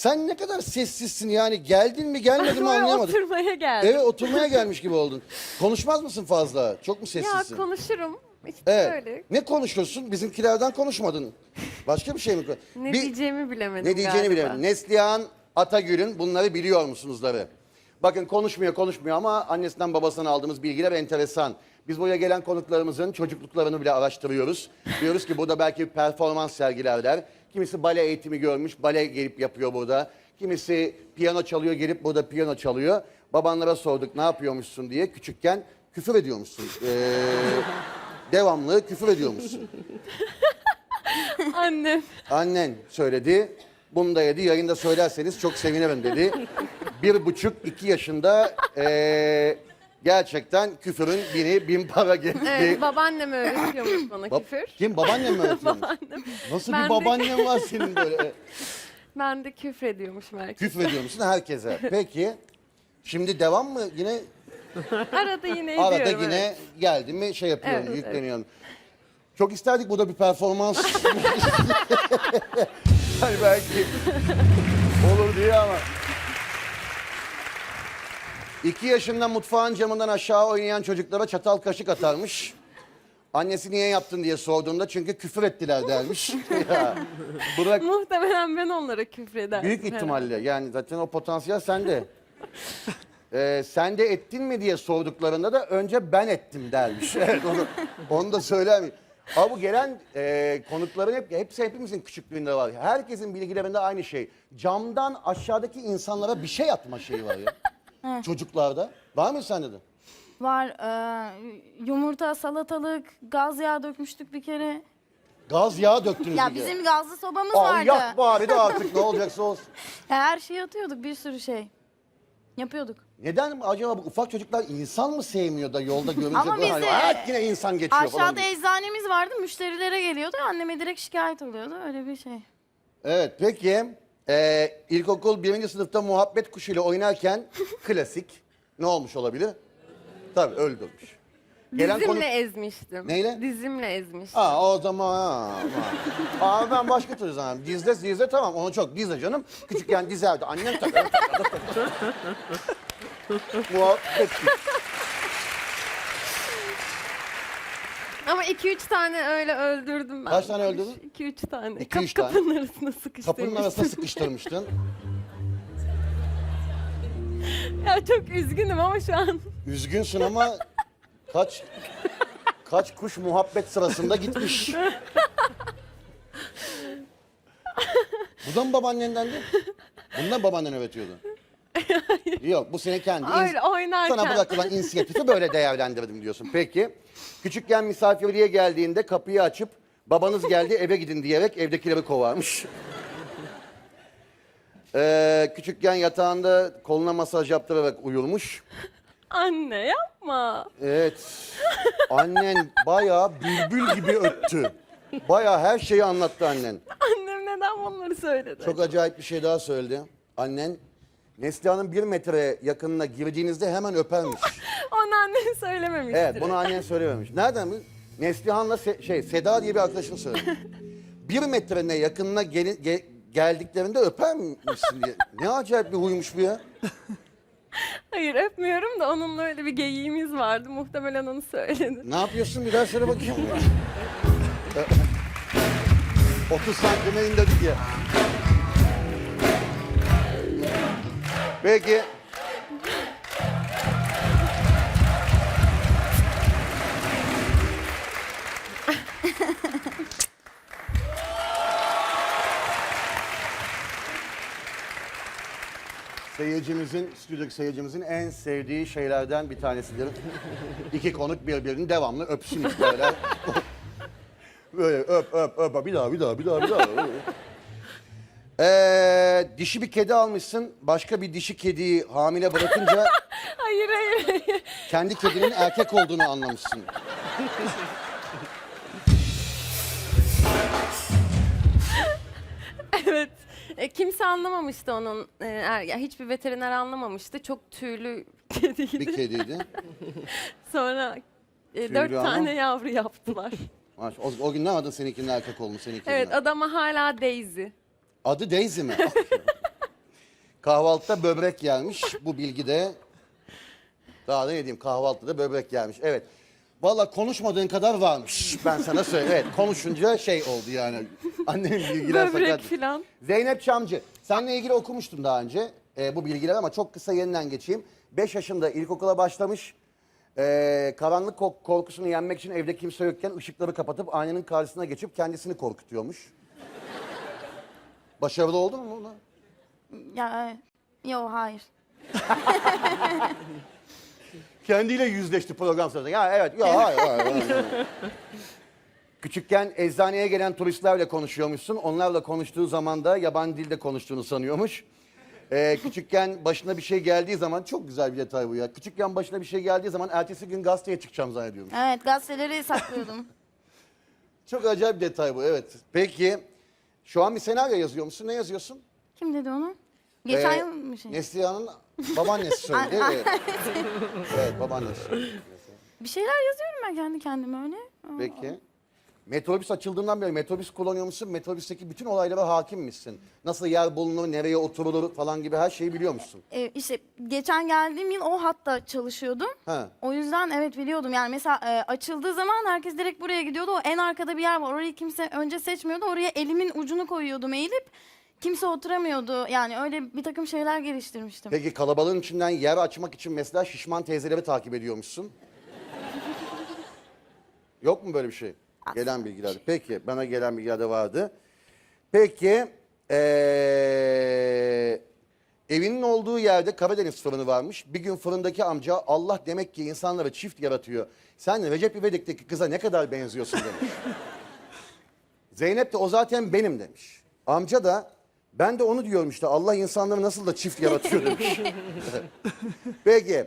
Sen ne kadar sessizsin yani geldin mi gelmedin mi anlayamadım. oturmaya geldim. Evet oturmaya gelmiş gibi oldun. Konuşmaz mısın fazla? Çok mu ya sessizsin? konuşurum. İşte Evet. böyle. Ne konuşuyorsun? Bizimkilerden konuşmadın. Başka bir şey mi? Ne Bir- diyeceğimi bilemedim Ne diyeceğini galiba. bilemedim. Neslihan Atagül'ün bunları biliyor musunuzları? Bakın konuşmuyor konuşmuyor ama annesinden babasından aldığımız bilgiler enteresan. Biz buraya gelen konuklarımızın çocukluklarını bile araştırıyoruz. Diyoruz ki burada belki performans sergilerler. Kimisi bale eğitimi görmüş, bale gelip yapıyor burada. Kimisi piyano çalıyor, gelip burada piyano çalıyor. Babanlara sorduk ne yapıyormuşsun diye. Küçükken küfür ediyormuşsun. Ee, devamlı küfür ediyormuşsun. Annem. Annen söyledi. Bunu da yedi. Yayında söylerseniz çok sevinirim dedi. Bir buçuk, iki yaşında eee, gerçekten küfürün bini bin para geldi. Evet, babaannem öğretiyormuş bana Bab- küfür. Kim? Babaannem mi öğretiyormuş? Nasıl Ben bir de- babaannen var senin böyle? Ben de küfür ediyormuşum herkes. Küfür ediyor musun herkese? Peki. Şimdi devam mı? Yine Arada yine ediyorum. arada yine evet. geldi mi şey yapıyorum, Evet, yükleniyorum. Çok isterdik burada bir performans. hani belki olur diye ama. İki yaşında mutfağın camından aşağı oynayan çocuklara çatal kaşık atarmış. Annesi niye yaptın diye sorduğunda çünkü küfür ettiler dermiş. ya, bırak Muhtemelen ben onlara küfür ederdim. büyük herhalde. ihtimalle yani zaten o potansiyel sende. Ee, sen de ettin mi diye sorduklarında da önce ben ettim dermiş. Evet onu, onu da söyler? Ama bu gelen e, konukların hep, hepsi hepimizin küçüklüğünde var. Herkesin bilgilerinde aynı şey. Camdan aşağıdaki insanlara bir şey atma şeyi var ya. Çocuklarda. Var mı sende de? Var e, yumurta, salatalık, gaz yağı dökmüştük bir kere. Gaz yağı döktünüz Ya bir kere. bizim gazlı sobamız Aa, vardı. yak bari de artık ne olacaksa olsun. Her şeyi atıyorduk bir sürü şey. Yapıyorduk. Neden acaba bu ufak çocuklar insan mı sevmiyor da yolda görünce Ama böyle hani, bizde "Aa, yine insan geçiyor falan. Aşağıda diye. eczanemiz vardı. Müşterilere geliyordu. Anneme direkt şikayet oluyordu. Öyle bir şey. Evet peki e, ilkokul birinci sınıfta muhabbet kuşuyla oynarken klasik ne olmuş olabilir? Tabii öldürmüş. Gelen Dizimle konu... ezmiştim. Neyle? Dizimle ezmiştim. Aa o zaman. Aa, Aa ben başka türlü zaman. Dizde dizde tamam onu çok dizde canım. Küçükken dizerdi. Annem takardı. takardı, takardı. muhabbet kuş. Ama 2-3 tane öyle öldürdüm ben. Kaç tane öldürdün? 2-3 tane. İki, Kap üç tane. kapının arasına sıkıştırmıştım. Kapının arasına sıkıştırmıştın. Ya çok üzgünüm ama şu an. Üzgünsün ama kaç kaç kuş muhabbet sırasında gitmiş. Bu da mı babaannendendi? Bunu da mı babaannen öğretiyordu? Yok bu seni kendi Öyle oynarken. sana bırakılan inisiyatifi böyle değerlendirdim diyorsun. Peki küçükken misafirliğe geldiğinde kapıyı açıp babanız geldi eve gidin diyerek evdekileri kovarmış. Ee, küçükken yatağında koluna masaj yaptırarak uyurmuş. Anne yapma. Evet. Annen bayağı bülbül gibi öttü. Bayağı her şeyi anlattı annen. Annem neden bunları söyledi? Çok acayip bir şey daha söyledi. Annen Neslihan'ın bir metre yakınına girdiğinizde hemen öpermiş. Onu annem söylememiştir. Evet bunu annen söylememiş. Nereden mi? Neslihan'la Se- şey Seda diye bir arkadaşın söyledi. bir metrene yakınına geli- ge- geldiklerinde öper misin diye. Ne acayip bir huymuş bu ya. Hayır öpmüyorum da onunla öyle bir geyiğimiz vardı. Muhtemelen onu söyledi. Ne yapıyorsun bir daha söyle bakayım. 30 santime indirdik ya. Peki. Seyircimizin, stüdyodaki seyircimizin en sevdiği şeylerden bir tanesidir. İki konuk birbirini devamlı öpsün isterler. Böyle öp öp öp bir daha bir daha bir daha bir daha. Ee, dişi bir kedi almışsın. Başka bir dişi kediyi hamile bırakınca Hayır hayır kendi kedinin erkek olduğunu anlamışsın. evet. E, kimse anlamamıştı onun. E, er- ya hiçbir veteriner anlamamıştı. Çok tüylü kediydi. Bir kediydi. Sonra e, dört ama. tane yavru yaptılar. O, o gün ne adın seninkinin erkek olduğunu seninkinin. evet adama hala Daisy. Adı Daisy mi? Kahvaltıda böbrek gelmiş. Bu bilgi de daha da ne diyeyim kahvaltıda böbrek gelmiş. Evet. Valla konuşmadığın kadar varmış. Ben sana söyleyeyim. Evet konuşunca şey oldu yani. Annemin bilgiler Böbrek sakat. filan. Zeynep Çamcı. Seninle ilgili okumuştum daha önce e, bu bilgiler ama çok kısa yeniden geçeyim. 5 yaşında ilkokula başlamış. E, karanlık ko- korkusunu yenmek için evde kimse yokken ışıkları kapatıp aynanın karşısına geçip kendisini korkutuyormuş. Başarılı oldu mu buna? Ya yok hayır. Kendiyle yüzleşti program sırasında. Ya evet, ya hayır, hayır, hayır. Küçükken eczaneye gelen turistlerle konuşuyormuşsun. Onlarla konuştuğu zaman da yabancı dilde konuştuğunu sanıyormuş. Ee, küçükken başına bir şey geldiği zaman, çok güzel bir detay bu ya. Küçükken başına bir şey geldiği zaman ertesi gün gazeteye çıkacağım zannediyormuş. Evet gazeteleri saklıyordum. Çok acayip bir detay bu, evet. Peki, şu an bir senaryo yazıyor musun? Ne yazıyorsun? Kim dedi onu? Geçen Ee, yıl mı şey? Neslihan'ın babaannesi söyledi. evet. evet, babaannesi söyledi. Bir şeyler yazıyorum ben kendi kendime öyle. Peki. Metrobüs açıldığından beri metrobüs kullanıyor musun? Metrobüsteki bütün olaylara hakim misin? Nasıl yer bulunur, nereye oturulur falan gibi her şeyi biliyor musun? Ee, işte geçen geldiğim yıl o hatta çalışıyordum. Ha. O yüzden evet biliyordum. Yani mesela e, açıldığı zaman herkes direkt buraya gidiyordu. O en arkada bir yer var. Orayı kimse önce seçmiyordu. Oraya elimin ucunu koyuyordum eğilip. Kimse oturamıyordu. Yani öyle bir takım şeyler geliştirmiştim. Peki kalabalığın içinden yer açmak için mesela şişman teyzeleri takip ediyormuşsun. Yok mu böyle bir şey? Gelen bilgilerde. Peki bana gelen bilgilerde vardı. Peki ee, evinin olduğu yerde Karadeniz fırını varmış. Bir gün fırındaki amca Allah demek ki insanları çift yaratıyor. Sen Recep İvedik'teki kıza ne kadar benziyorsun demiş. Zeynep de o zaten benim demiş. Amca da ben de onu diyorum işte Allah insanları nasıl da çift yaratıyor demiş. Peki.